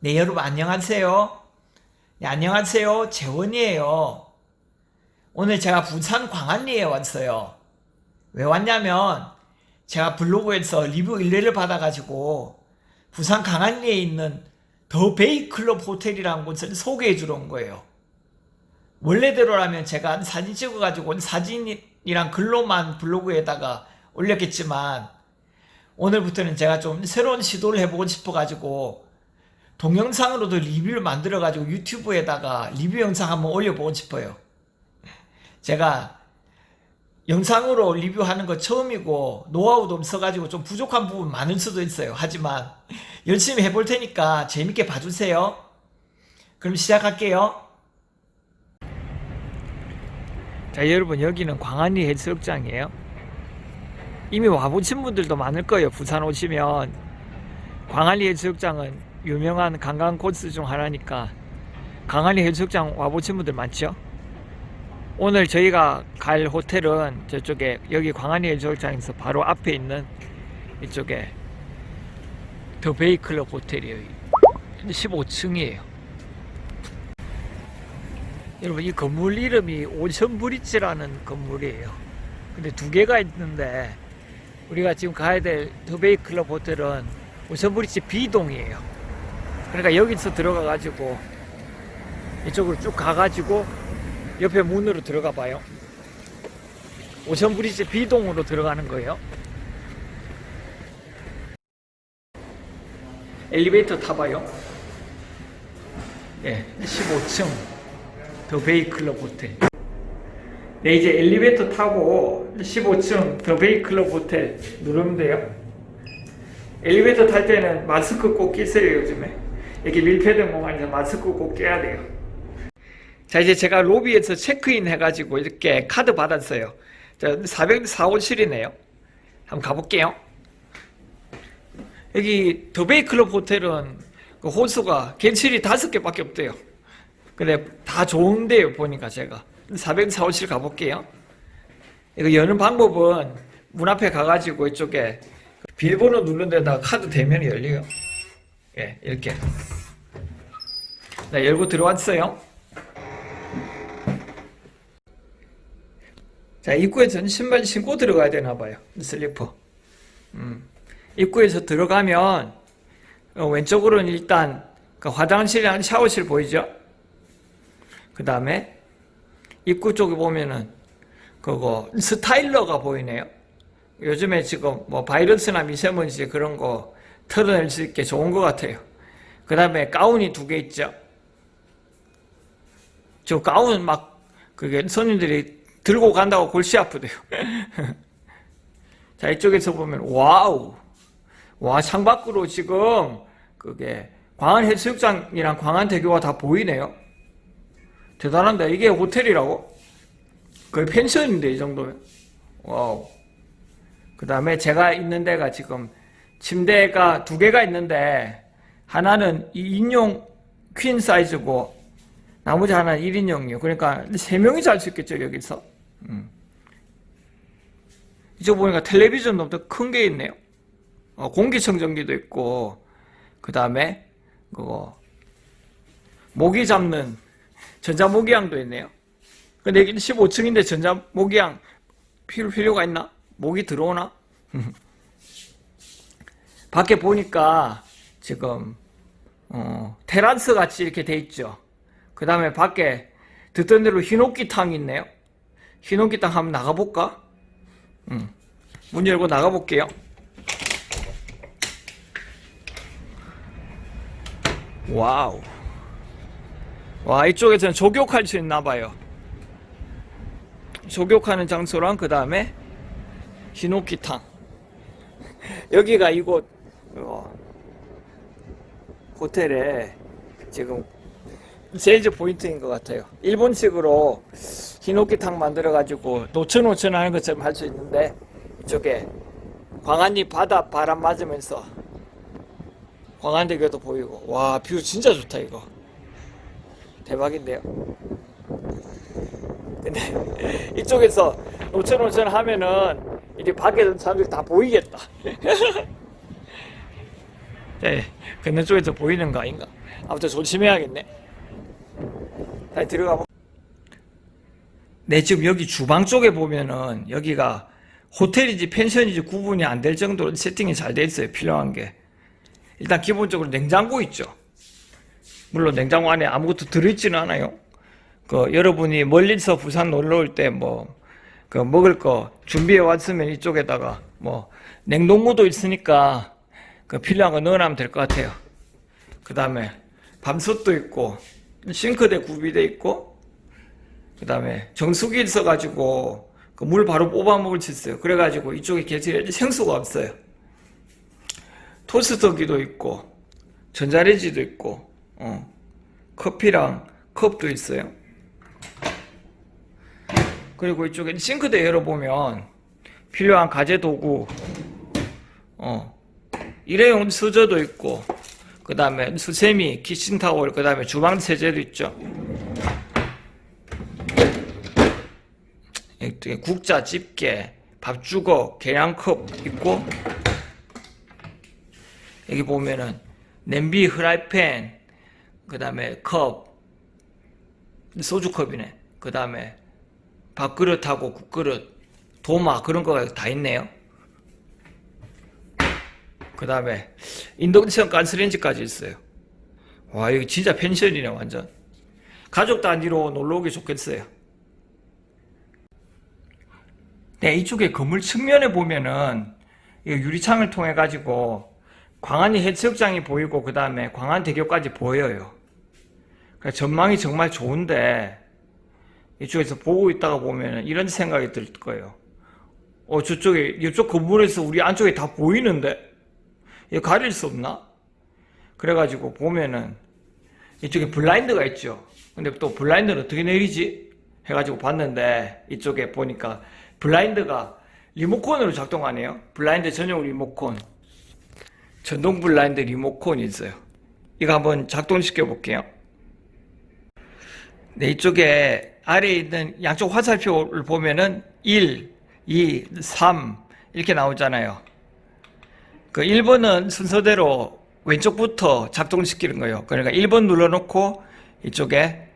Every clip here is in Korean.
네, 여러분 안녕하세요. 네, 안녕하세요. 재원이에요. 오늘 제가 부산 광안리에 왔어요. 왜 왔냐면 제가 블로그에서 리뷰 의뢰를 받아가지고 부산 광안리에 있는 더 베이클럽 호텔이라는 곳을 소개해 주러 온 거예요. 원래대로라면 제가 사진 찍어가지고 사진이랑 글로만 블로그에다가 올렸겠지만 오늘부터는 제가 좀 새로운 시도를 해보고 싶어가지고 동영상으로도 리뷰를 만들어가지고 유튜브에다가 리뷰 영상 한번 올려보고 싶어요. 제가 영상으로 리뷰하는 거 처음이고 노하우도 없어가지고 좀 부족한 부분 많을 수도 있어요. 하지만 열심히 해볼 테니까 재밌게 봐주세요. 그럼 시작할게요. 자 여러분 여기는 광안리 해수욕장이에요. 이미 와보신 분들도 많을 거예요. 부산 오시면 광안리 해수욕장은 유명한 관광 코스 중 하나니까 광안리 해수욕장 와보신 분들 많죠? 오늘 저희가 갈 호텔은 저쪽에 여기 광안리 해수욕장에서 바로 앞에 있는 이쪽에 더 베이클럽 호텔이에요. 15층이에요. 여러분 이 건물 이름이 오션 브릿지라는 건물이에요. 근데 두 개가 있는데 우리가 지금 가야 될 더 베이 클럽 호텔은 오션 브릿지 B동이에요. 그러니까 여기서 들어가 가지고 이쪽으로 쭉 가 가지고 옆에 문으로 들어가 봐요. 오션 브릿지 B동으로 들어가는 거예요. 엘리베이터 타봐요. 예, 15층 더 베이 클럽 호텔. 네, 이제 엘리베이터 타고 15층 더 베이 클럽 호텔 누르면 돼요. 엘리베이터 탈 때는 마스크 꼭 끼세요, 요즘에. 이렇게 밀폐된 공간에서 마스크 꼭 껴야 돼요. 자, 이제 제가 로비에서 체크인 해가지고 이렇게 카드 받았어요. 자, 404호실이네요. 한번 가볼게요. 여기 더베이 클럽 호텔은 그 호수가 겐실이 다섯 개밖에 없대요. 근데 다 좋은데요, 보니까 제가. 404호실 가볼게요. 이거 여는 방법은 문 앞에 가가지고 이쪽에 비밀번호 누른 데다가 카드 대면 열려요. 예, 이렇게. 네, 열고 들어왔어요. 자, 입구에서는 신발 신고 들어가야 되나 봐요. 슬리퍼. 음. 입구에서 들어가면 어, 왼쪽으로는 일단 그 화장실이랑 샤워실 보이죠? 그 다음에 입구 쪽에 보면은 그거 스타일러가 보이네요. 요즘에 지금 뭐 바이러스나 미세먼지 그런 거 털어낼 수 있게 좋은 것 같아요. 그 다음에 가운이 두 개 있죠. 저 가운 막 그게 손님들이 들고 간다고 골치 아프대요. 자 이쪽에서 보면 와우 와 창밖으로 지금 그게 광안 해수욕장이랑 광안 대교가 다 보이네요. 대단한데 이게 호텔이라고? 거의 펜션인데 이 정도면 와우. 그 다음에 제가 있는 데가 지금 침대가 두 개가 있는데 하나는 2인용 퀸 사이즈고 나머지 하나는 1인용이에요. 그러니까 세 명이 잘 수 있겠죠 여기서. 음. 이쪽 보니까 텔레비전도 더큰게 있네요. 어, 공기청정기도 있고 그 다음에 그거 모기 잡는 전자모기향도 있네요. 근데 여기는 15층인데 전자모기향 필요 필요가 있나? 모기 들어오나? 밖에 보니까 지금 어, 테라스 같이 이렇게 돼 있죠. 그 다음에 밖에 듣던 대로 흰옥기탕이 있네요. 흰옥기탕 한번 나가볼까? 음. 문 열고 나가볼게요. 와우. 와, 이쪽에서는 조격할 수 있나 봐요. 조격하는 장소랑 그 다음에 히노키탕. 여기가 이곳 어, 호텔에 지금 세일즈 포인트인 것 같아요. 일본식으로 히노키탕 만들어가지고 노천 노천 하는 것처럼 할 수 있는데 이쪽에 광안리 바다 바람 맞으면서 광안대교도 보이고. 와 뷰 진짜 좋다 이거. 대박인데요. 근데 이쪽에서 노천 노천 하면은 이제 밖에 있는 사람들이 다 보이겠다 네, 건너쪽에서 보이는 거 아닌가? 아무튼 조심해야겠네. 다시 들어가 보. 네, 지금 여기 주방 쪽에 보면은 여기가 호텔이지 펜션이지 구분이 안 될 정도로 세팅이 잘 돼 있어요. 필요한 게. 일단 기본적으로 냉장고 있죠. 물론 냉장고 안에 아무것도 들어있지는 않아요. 그 여러분이 멀리서 부산 놀러 올 때 뭐 그 먹을 거 준비해 왔으면 이쪽에다가 뭐 냉동고도 있으니까 그 필요한 거 넣어놓으면 될 것 같아요. 그 다음에 밤솥도 있고 싱크대 구비돼 있고 그 다음에 정수기 있어가지고 그 물 바로 뽑아 먹을 수 있어요. 그래가지고 이쪽에 계실 생수가 없어요. 토스터기도 있고 전자레지도 있고 어, 커피랑 컵도 있어요. 그리고 이쪽에 싱크대 열어보면 필요한 가재 도구, 어, 일회용 수저도 있고, 그 다음에 수세미, 키친타월, 그 다음에 주방 세제도 있죠. 국자, 집게, 밥주걱, 계량컵 있고, 여기 보면은 냄비, 후라이팬, 그 다음에 컵, 소주컵이네. 그 다음에 밥그릇하고 국그릇, 도마 그런 거가 다 있네요. 그 다음에 인덕션 가스레인지까지 있어요. 와 여기 진짜 펜션이네 완전. 가족 단위로 놀러 오기 좋겠어요. 네 이쪽에 건물 측면에 보면은 이 유리창을 통해 가지고 광안리 해수욕장이 보이고 그 다음에 광안 대교까지 보여요. 그러니까 전망이 정말 좋은데 이쪽에서 보고 있다가 보면 이런 생각이 들 거예요. 어, 저쪽에, 이쪽 건물에서 우리 안쪽에 다 보이는데? 이거 가릴 수 없나? 그래가지고 보면은 이쪽에 블라인드가 있죠. 근데 또 블라인드는 어떻게 내리지? 해가지고 봤는데 이쪽에 보니까 블라인드가 리모컨으로 작동하네요. 블라인드 전용 리모컨. 전동 블라인드 리모컨이 있어요. 이거 한번 작동시켜 볼게요. 네, 이쪽에 아래에 있는 양쪽 화살표를 보면은 1, 2, 3 이렇게 나오잖아요. 그 1번은 순서대로 왼쪽부터 작동시키는 거예요. 그러니까 1번 눌러놓고 이쪽에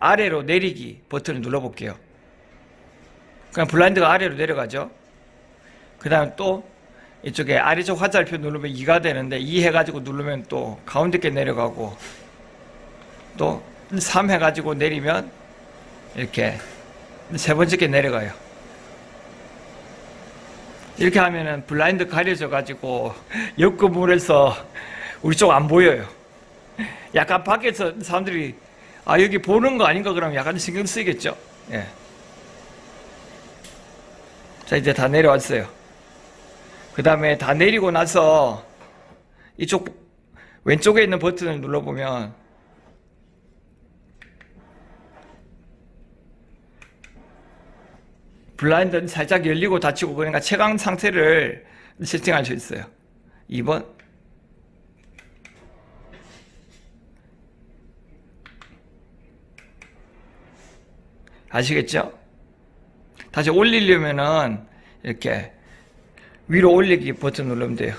아래로 내리기 버튼을 눌러볼게요. 그냥 블라인드가 아래로 내려가죠. 그 다음 또 이쪽에 아래쪽 화살표 누르면 2가 되는데 2 해가지고 누르면 또 가운데 게 내려가고 또 3 해가지고 내리면 이렇게 세 번째 게 내려가요. 이렇게 하면은 블라인드 가려져 가지고 옆 건물에서 우리 쪽 안 보여요. 약간 밖에서 사람들이 아 여기 보는 거 아닌가 그러면 약간 신경 쓰이겠죠. 예. 자 이제 다 내려왔어요. 그 다음에 다 내리고 나서 이쪽 왼쪽에 있는 버튼을 눌러보면 블라인드는 살짝 열리고 닫히고 그러니까 채광 상태를 세팅할 수 있어요. 2번 아시겠죠? 다시 올리려면은 이렇게 위로 올리기 버튼 누르면 돼요.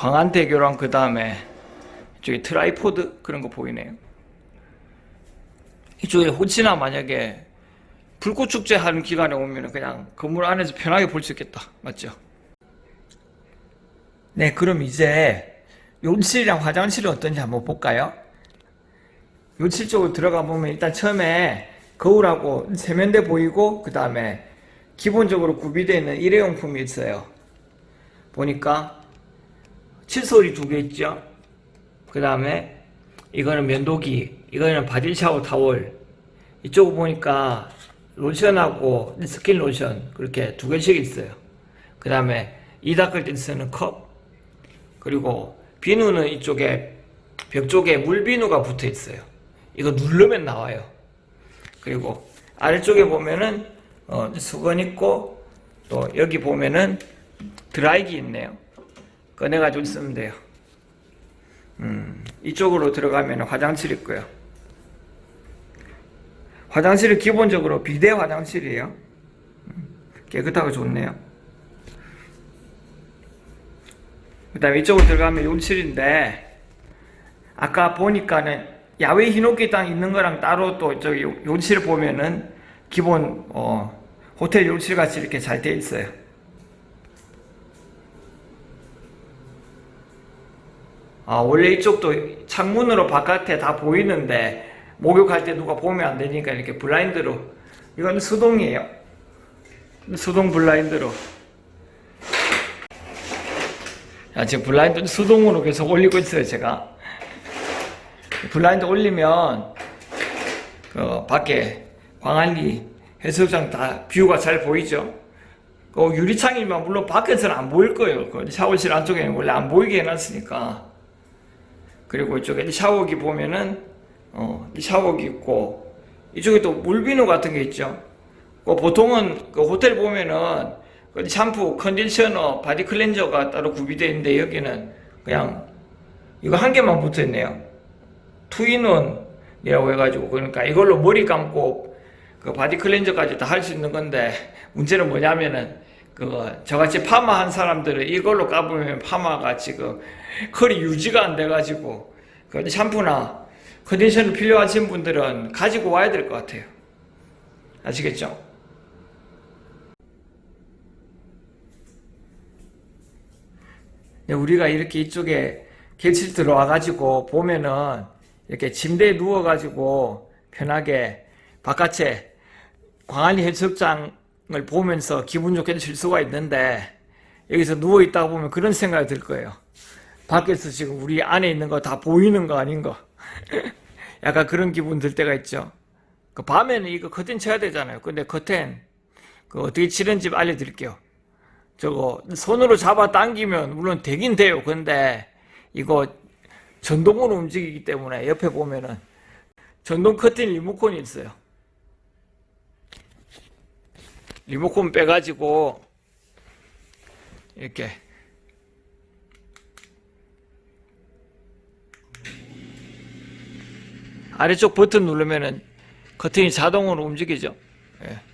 광안대교랑 그 다음에 이쪽에 트라이포드 그런 거 보이네요. 이쪽에 혹시나 만약에 불꽃 축제 하는 기간에 오면 그냥 건물 안에서 편하게 볼 수 있겠다. 맞죠? 네, 그럼 이제 욕실이랑 화장실이 어떤지 한번 볼까요? 욕실 쪽으로 들어가 보면 일단 처음에 거울하고 세면대 보이고 그 다음에 기본적으로 구비되어 있는 일회용품이 있어요. 보니까 칫솔이 두 개 있죠. 그 다음에 이거는 면도기, 이거는 바디 샤워 타월. 이쪽 보니까 로션하고 스킨 로션 그렇게 두 개씩 있어요. 그 다음에 이 닦을 때 쓰는 컵. 그리고 비누는 이쪽에 벽 쪽에 물비누가 붙어 있어요. 이거 누르면 나와요. 그리고 아래쪽에 보면은 어, 수건 있고 또 여기 보면은 드라이기 있네요. 꺼내가지고 쓰면 돼요. 음, 이쪽으로 들어가면 화장실 있고요. 화장실은 기본적으로 비대 화장실이에요. 음, 깨끗하고 좋네요. 그 다음에 이쪽으로 들어가면 욕실인데, 아까 보니까는 야외 히노키 땅 있는 거랑 따로 또 저기 욕- 욕실 보면은 기본, 어, 호텔 욕실 같이 이렇게 잘 돼 있어요. 아, 원래 이쪽도 창문으로 바깥에 다 보이는데, 목욕할 때 누가 보면 안 되니까 이렇게 블라인드로. 이건 수동이에요. 수동 블라인드로. 자, 지금 블라인드 수동으로 계속 올리고 있어요, 제가. 블라인드 올리면, 그, 밖에 광안리 해수욕장 다 뷰가 잘 보이죠? 그 유리창이면 물론 밖에서는 안 보일 거예요. 그 샤워실 안쪽에는 원래 안 보이게 해놨으니까. 그리고 이쪽에 샤워기 보면은, 어, 이 샤워기 있고, 이쪽에 또 물비누 같은 게 있죠. 그 보통은 그 호텔 보면은 그 샴푸, 컨디셔너, 바디 클렌저가 따로 구비되어 있는데 여기는 그냥 이거 한 개만 붙어 있네요. 투인원이라고 해가지고 그러니까 이걸로 머리 감고 그 바디 클렌저까지 다 할 수 있는 건데 문제는 뭐냐면은 그 저같이 파마 한 사람들은 이걸로 까보면 파마가 지금 컬이 유지가 안 돼가지고 그 샴푸나 컨디셔너 필요하신 분들은 가지고 와야 될 것 같아요. 아시겠죠? 우리가 이렇게 이쪽에 객실 들어와가지고 보면은 이렇게 침대에 누워가지고 편하게 바깥에 광안리 해수욕장 을 보면서 기분 좋게 쉴 수가 있는데 여기서 누워 있다 보면 그런 생각이 들 거예요. 밖에서 지금 우리 안에 있는 거 다 보이는 거 아닌 거. 약간 그런 기분 들 때가 있죠. 그 밤에는 이거 커튼 쳐야 되잖아요. 근데 커튼 그 어떻게 치는지 알려드릴게요. 저거 손으로 잡아 당기면 물론 되긴 돼요. 근데 이거 전동으로 움직이기 때문에 옆에 보면은 전동 커튼 리모컨이 있어요. 리모컨 빼가지고 이렇게 아래쪽 버튼 누르면은 커튼이 자동으로 움직이죠. 예.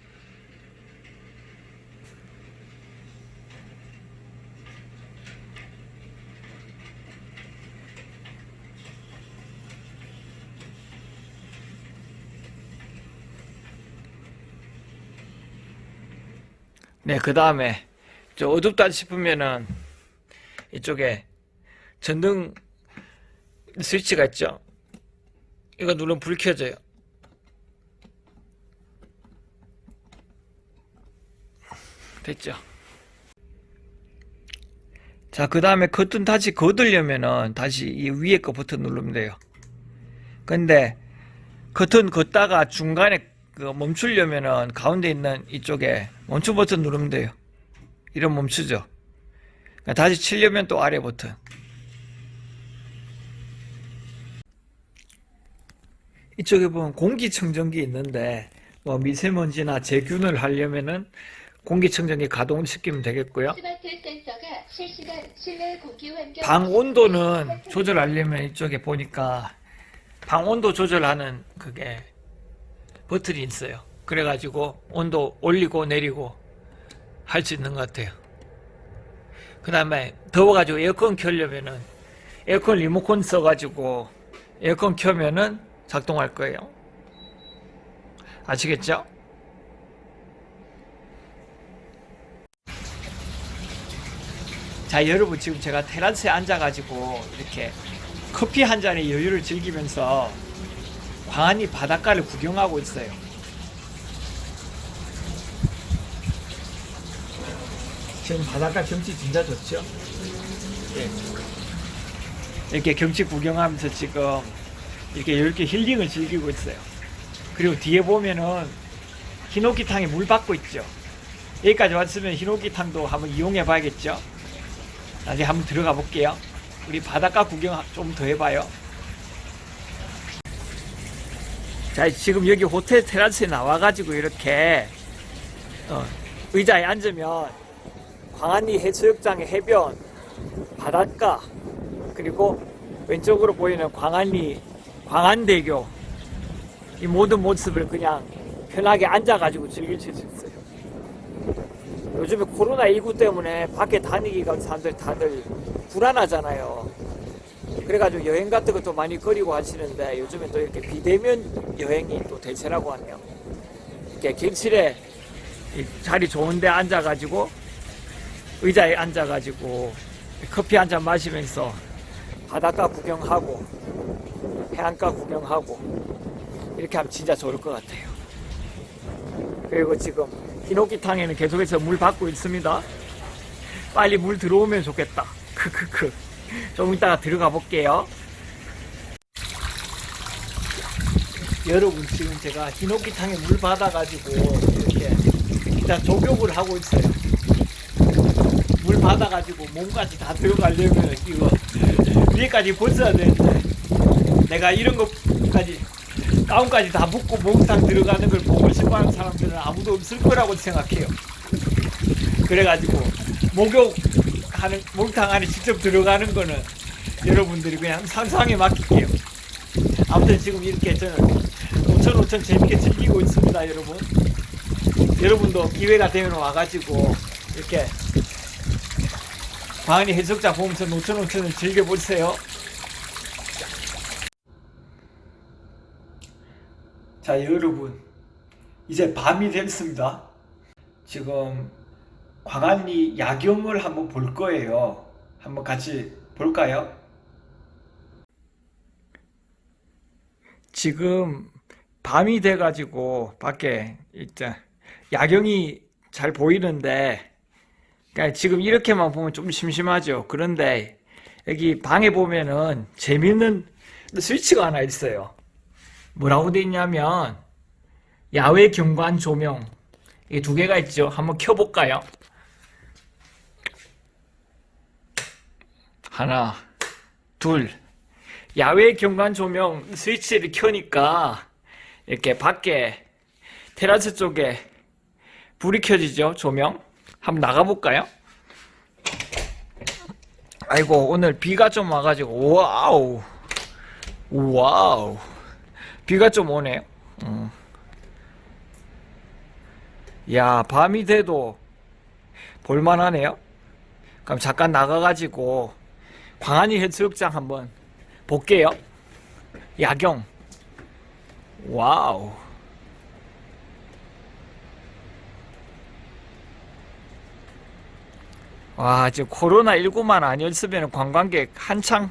네, 그 다음에 저 어둡다 싶으면은 이쪽에 전등 스위치가 있죠. 이거 누르면 불 켜져요. 됐죠. 자, 그 다음에 커튼 다시 걷으려면은 다시 이 위에 거 버튼 누르면 돼요. 근데 커튼 걷다가 중간에 그 멈추려면은 가운데 있는 이쪽에 멈추 버튼 누르면 돼요. 이런 멈추죠. 그러니까 다시 치려면 또 아래 버튼. 이쪽에 보면 공기청정기 있는데 뭐 미세먼지나 제균을 하려면은 공기청정기 되겠고요. 실내 공기 환경 방 온도는 조절하려면 이쪽에 보니까 방 온도 조절하는 그게 버튼이 있어요. 그래가지고 온도 올리고 내리고 할 수 있는 것 같아요. 그 다음에 더워가지고 에어컨 켜려면은 에어컨 리모컨 써가지고 에어컨 켜면은 작동할 거예요. 아시겠죠? 자, 여러분 지금 제가 테라스에 앉아가지고 이렇게 커피 한 잔의 여유를 즐기면서 광안리 바닷가를 구경하고 있어요. 지금 바닷가 경치 진짜 좋죠? 예. 이렇게 경치 구경하면서 지금 이렇게 이렇게 힐링을 즐기고 있어요. 그리고 뒤에 보면은 히노키탕에 물 받고 있죠. 여기까지 왔으면 히노키탕도 한번 이용해 봐야겠죠. 나중에 한번 들어가 볼게요. 우리 바닷가 구경 좀 더 해봐요. 자, 지금 여기 호텔 테라스에 나와가지고 이렇게 어, 의자에 앉으면 광안리 해수욕장의 해변, 바닷가, 그리고 왼쪽으로 보이는 광안리, 광안대교 이 모든 모습을 그냥 편하게 앉아가지고 즐길 수 있어요. 요즘에 코로나19 때문에 밖에 다니기가 사람들 다들 불안하잖아요. 그래가지고 여행 같은 것도 많이 거리고 하시는데 요즘에 또 이렇게 비대면 여행이 또 대세라고 하네요. 이렇게 객실에 이 자리 좋은데 앉아가지고 의자에 앉아가지고 커피 한 잔 마시면서 바닷가 구경하고 해안가 구경하고 이렇게 하면 진짜 좋을 것 같아요. 그리고 지금 히노키탕에는 계속해서 물 받고 있습니다. 빨리 물 들어오면 좋겠다. 크크크. 좀 이따가 들어가 볼게요. 여러분 지금 제가 히노키탕에 물 받아가지고 이렇게 일단 조격을 하고 있어요. 물 받아가지고 몸까지 다 들어가려면 이거 위에까지 벗어야 되는데 내가 이런 것까지 가운까지 다 붙고 목욕탕 들어가는 걸 보고 싶어하는 사람들은 아무도 없을 거라고 생각해요. 그래가지고 목욕 하는 목욕탕 안에 직접 들어가는 거는 여러분들이 그냥 상상에 맡길게요. 아무튼 지금 이렇게 저는 오천 오천 재밌게 즐기고 있습니다, 여러분. 여러분도 기회가 되면 와가지고 이렇게 광안리 해수욕장 보면서 노천 오천을 즐겨보세요. 자, 여러분. 이제 밤이 됐습니다. 지금 광안리 야경을 한번 볼 거예요. 한번 같이 볼까요? 지금 밤이 돼가지고 밖에 있자 야경이 잘 보이는데 그러니까 지금 이렇게만 보면 좀 심심하죠. 그런데 여기 방에 보면은 재밌는 스위치가 하나 있어요. 뭐라고 돼 있냐면 야외 경관 조명 이게 두 개가 있죠. 한번 켜볼까요? 하나, 둘. 야외 경관 조명 스위치를 켜니까 이렇게 밖에 테라스 쪽에 불이 켜지죠. 조명. 한번 나가볼까요? 아이고 오늘 비가 좀 와가지고 와우 와우 비가 좀 오네요. 음. 야 밤이 돼도 볼만하네요. 그럼 잠깐 나가가지고 광안리 해수욕장 한번 볼게요. 야경. 와우. 와, 지금 코로나19만 아니었으면 관광객 한창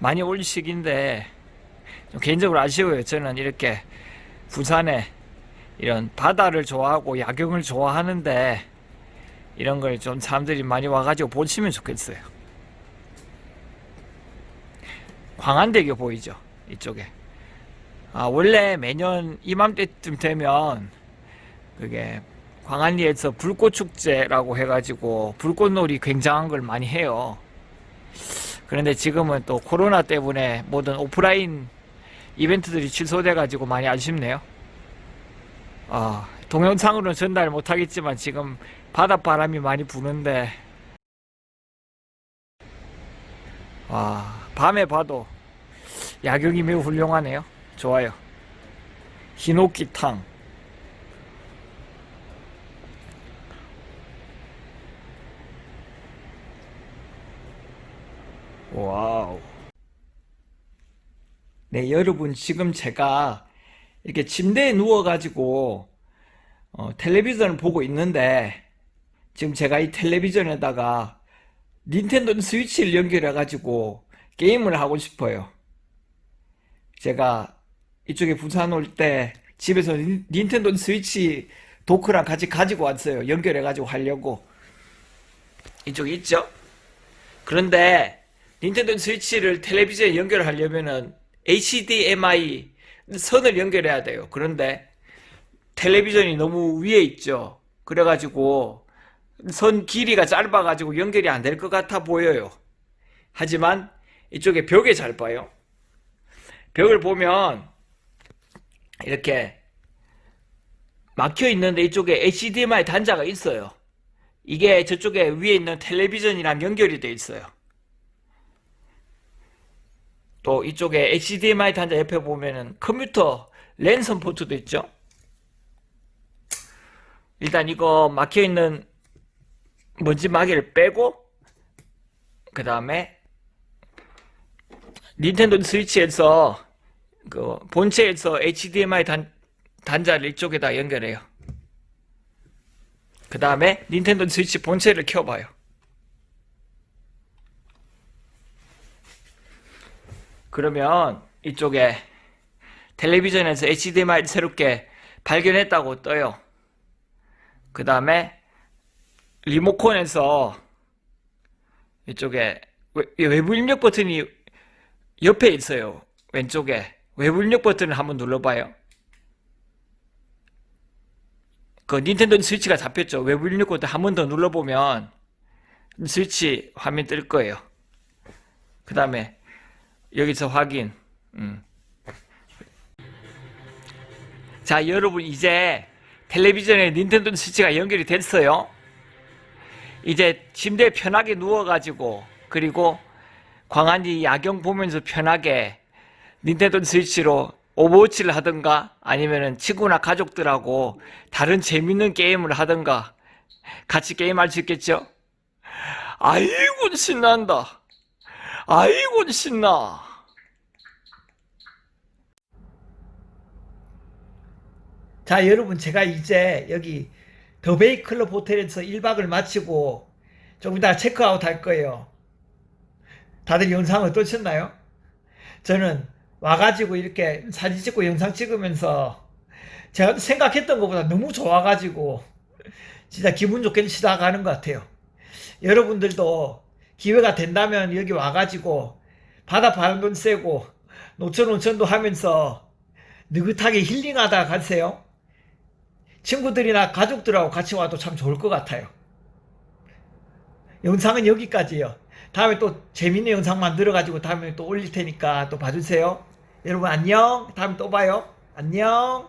많이 올 시기인데, 좀 개인적으로 아쉬워요. 저는 이렇게 부산에 이런 바다를 좋아하고 야경을 좋아하는데, 이런 걸 좀 사람들이 많이 와가지고 보시면 좋겠어요. 광안대교 보이죠? 이쪽에. 아, 원래 매년 이맘때쯤 되면 그게 광안리에서 불꽃 축제라고 해가지고 불꽃놀이 굉장한 걸 많이 해요. 그런데 지금은 또 코로나 때문에 모든 오프라인 이벤트들이 취소돼가지고 많이 아쉽네요. 아, 동영상으로는 전달 못하겠지만 지금 바닷바람이 많이 부는데 와 밤에 봐도 야경이 매우 훌륭하네요. 좋아요. 히노키탕 와우. 네, 여러분, 지금 제가 이렇게 침대에 누워가지고, 어, 텔레비전을 보고 있는데, 지금 제가 이 텔레비전에다가 닌텐도 스위치를 연결해가지고 게임을 하고 싶어요. 제가 이쪽에 부산 올 때 집에서 닌- 닌텐도 스위치 도크랑 같이 가지고 왔어요. 연결해가지고 하려고. 이쪽에 있죠? 그런데 닌텐도 스위치를 텔레비전에 연결하려면은 HDMI 선을 연결해야 돼요. 그런데 텔레비전이 너무 위에 있죠. 그래가지고 선 길이가 짧아가지고 연결이 안 될 것 같아 보여요. 하지만 이쪽에 벽에 잘 봐요. 벽을 보면 이렇게 막혀 있는데 이쪽에 HDMI 단자가 있어요. 이게 저쪽에 위에 있는 텔레비전이랑 연결이 돼 있어요. 또 이쪽에 HDMI 단자 옆에 보면은 컴퓨터 랜선 포트도 있죠. 일단 이거 막혀 있는 먼지 마개를 빼고 그 다음에 닌텐도 스위치에서 그 본체에서 HDMI 단, 단자를 이쪽에다 연결해요. 그 다음에 닌텐도 스위치 본체를 켜봐요. 그러면 이쪽에 텔레비전에서 HDMI를 새롭게 발견했다고 떠요. 그 다음에 리모컨에서 이쪽에 외- 외부 입력 버튼이 옆에 있어요. 왼쪽에 외부 입력 버튼을 한번 눌러봐요. 그 닌텐도 스위치가 잡혔죠. 외부 입력 버튼 한 번 더 눌러보면 스위치 화면 뜰 거예요. 그 다음에 여기서 확인. 음. 자, 여러분 이제 텔레비전에 닌텐도 스위치가 연결이 됐어요. 이제 침대에 편하게 누워가지고 그리고 광안리 야경 보면서 편하게 닌텐도 스위치로 오버워치를 하든가 아니면은 친구나 가족들하고 다른 재밌는 게임을 하든가 같이 게임할 수 있겠죠? 아이고 신난다. 아이고 신나. 자 여러분 제가 이제 여기 더베이 클럽 호텔에서 1박을 마치고 조금 이따 체크아웃 할 거예요. 다들 영상 어떠셨나요? 저는 와가지고 이렇게 사진 찍고 영상 찍으면서 제가 생각했던 것보다 너무 좋아가지고 진짜 기분 좋게 시작하는 것 같아요. 여러분들도 기회가 된다면 여기 와가지고 바다 바람도 쐬고 노천 온천도 하면서 느긋하게 힐링하다 가세요. 친구들이나 가족들하고 같이 와도 참 좋을 것 같아요. 영상은 여기까지요. 다음에 또 재밌는 영상 만들어가지고 다음에 또 올릴 테니까 또 봐주세요. 여러분 안녕. 다음에 또 봐요. 안녕.